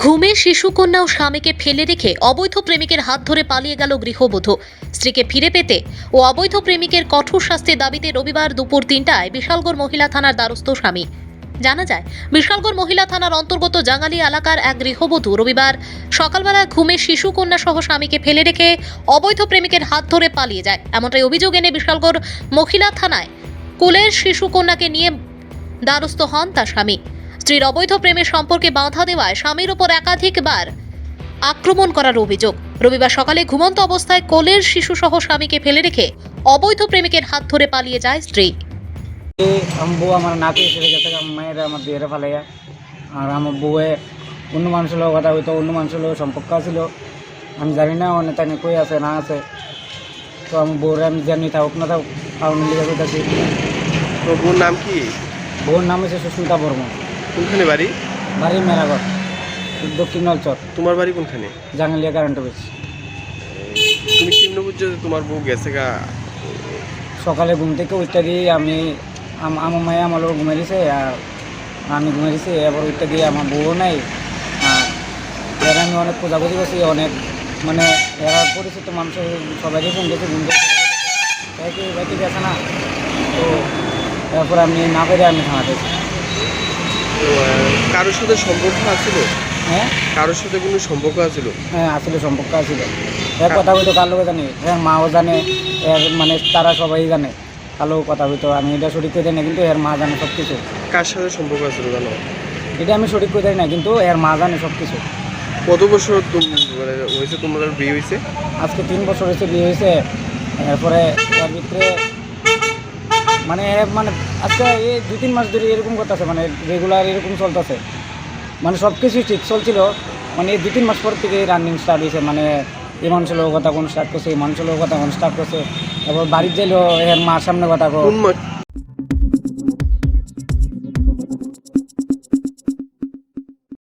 ঘুমে শিশুকন্যা ও স্বামীকে ফেলে রেখে অবৈধ প্রেমিকের হাত ধরে পালিয়ে গেল গৃহবধূ। স্ত্রীকে ফিরে পেতে ও অবৈধ প্রেমিকের কঠোর শাস্তির দাবিতে রবিবার দুপুর তিনটায় বিশালগড় মহিলা থানার দ্বারস্থ স্বামী। জানা যায়, বিশালগড় মহিলা থানার অন্তর্গত জাঙ্গালি এলাকার এক গৃহবধূ রবিবার সকালবেলা ঘুমে শিশুকন্যা সহ স্বামীকে ফেলে রেখে অবৈধ প্রেমিকের হাত ধরে পালিয়ে যায়। এমনটাই অভিযোগ এনে বিশালগড় মহিলা থানায়। কুলের শিশুকন্যাকে নিয়ে দ্বারস্থ হন তার স্বামী। স্ত্রীর অবৈধ প্রেমের সম্পর্কে বাধা দেওয়ায় স্বামীর ওপর একাধিকবার আক্রমণ করার অভিযোগ। রবিবার সকালে ঘুমন্ত অবস্থায় কোলের শিশুসহ স্বামীকে ফেলে রেখে অবৈধ প্রেমিকের হাত ধরে পালিয়ে যায় স্ত্রী। এই আমার বউ আমার নাতি এসে গেছে আমার মায়ের আমার বিয়ের ফালাইয়া। আর আমার বউয়ে অন্য মানুষের লোক কথা হইতো অন্য মানুষের লোক সম্পর্ক ছিল আমি জানি না অনেক তাই কই আছে না আছে। তো আমার বউরে আমি জানি থাকুক না থাকুক কারণ লিখে কইতাছি তোর বোন নাম কি? বউর নাম হচ্ছে সুস্মিতা বর্মন। কোনখানে বাড়ি? বাড়ি মেরাগর দক্ষিণ নলচর। তোমার বাড়ি কোনখানে? Jangalia current office. তুমি কেমন বুঝছ যে তোমার বউ গেছে গা সকালে ঘুম থেকে উঠতে দিয়ে আমি আম- আমার মায়ে আমার লোক ঘুমিয়ে দিছে আর আমি ঘুমিয়ে দিছি এবার উঠতে দিয়ে আমার বউও নাই আর এর আমি অনেক খোঁজাখুঁজি করছি অনেক মানে এরা পরিচিত মানুষ সবাইকে ফোন গেছে ঘুম একই গেছে না? তো এরপর আমি না পেরে আমি আহ, কারোর সাথে সম্পর্ক আছিল? হ্যাঁ? কারোর সাথে কোনো সম্পর্ক আছিল? হ্যাঁ আসলে সম্পর্ক আছিল। এর কথা হয়তো কার লোকে জানি? এর মাও জানে এর মানে তারা সবাই জানে। কালো কথা হইতো আমি এটা সঠিক করে জানি কিন্তু এর মা জানে সব কিছু কার সাথে সম্পর্ক আছিল জানো? এটা আমি সঠিক করে জানি না কিন্তু এর মা জানে সব কিছু কত বছর মানে হয়েছে তোমার বিয়ে হয়েছে? আজকে তিন বছর হয়েছে বিয়ে হয়েছে। এরপরে এর ভিতরে মানে মানে আজকে এই দু তিন মাস ধরে এরকম করতেছে মানে রেগুলার এরকম চলতেছে। মানে সব কিছু ঠিক চলছিল মানে এই দু তিন মাস পর থেকে রানিং স্টার্ট হয়েছে মানে এই মানুষের লোক কথা কোন স্টার্ট করছে, এই মানুষের লোক কথা কোন স্টার্ট করছে, তারপর বাড়ির যাইলেও মার সামনে কথা কোন